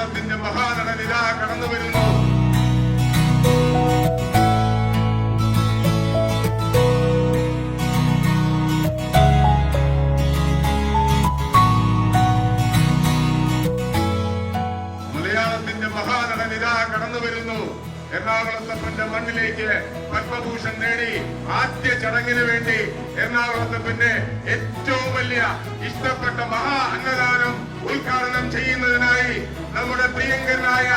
മഹാനടനില കടന്നു വരുന്നു. മലയാളത്തിന്റെ മഹാനടൻ കടന്നു വരുന്നു. എറണാകുളത്തപ്പന്റെ മണ്ണിലേക്ക് പത്മഭൂഷൺ നേടി ആദ്യ ചടങ്ങിന് വേണ്ടി എറണാകുളത്തപ്പന്റെ ഏറ്റവും വലിയ ഇഷ്ടപ്പെട്ട മഹാ അന്നദാനം ഉദ്ഘാടനം നമ്മുടെ പ്രിയങ്കരനായ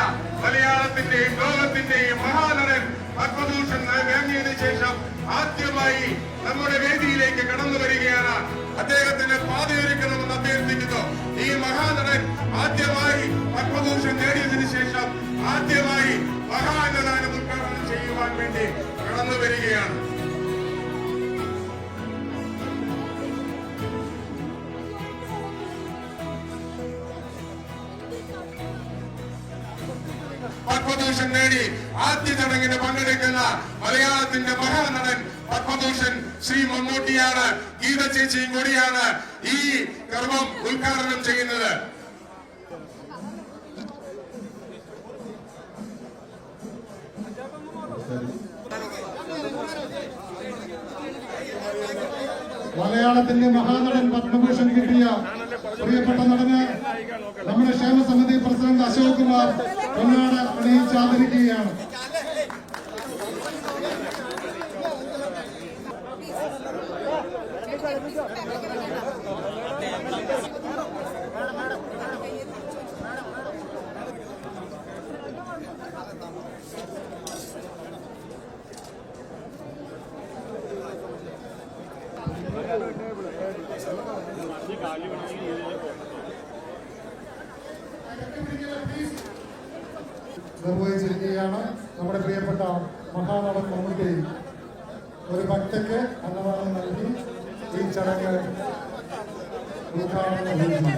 മലയാളത്തിന്റെയും ലോകത്തിന്റെയും മഹാനടൻ പത്മഭൂഷൺ വേങ്ങിയതിനു ശേഷം ആദ്യമായി നമ്മുടെ വേദിയിലേക്ക് കടന്നു വരികയാണ്. അദ്ദേഹത്തിന് പാതയൊരുക്കണമെന്ന് അഭ്യർത്ഥിക്കുന്നു. ഈ മഹാനടൻ ആദ്യമായി പത്മഭൂഷൺ നേടിയതിനു ശേഷം ആദ്യമായി മഹാനദാനം ഉദ്ഘാടനം ചെയ്യുവാൻ വേണ്ടി കടന്നു വരികയാണ്. പത്മഭൂഷൺ നേടി ആദ്യ ചടങ്ങിന് പങ്കെടുക്കുന്ന മലയാളത്തിന്റെ മഹാനടൻ പത്മഭൂഷൺ ശ്രീ മമ്മൂട്ടിയാണ് ഗീത ചേച്ചിയും കൂടിയാണ് ഈ കർമ്മം ഉദ്ഘാടനം ചെയ്യുന്നത്. മലയാളത്തിന്റെ മഹാനടൻ പത്മഭൂഷൺ കിട്ടിയ പ്രിയപ്പെട്ട നടന് പൊന്നാട് അണിയിച്ച് നിർവഹിച്ചിരിക്കുകയാണ് നമ്മുടെ പ്രിയപ്പെട്ട മഹാനടൻ മമ്മൂട്ടി ഒരു ഭക്തയ്ക്ക് അന്നദാനം നൽകി ഈ ചടങ്ങ് ഉദ്ഘാടനം ചെയ്യുന്നു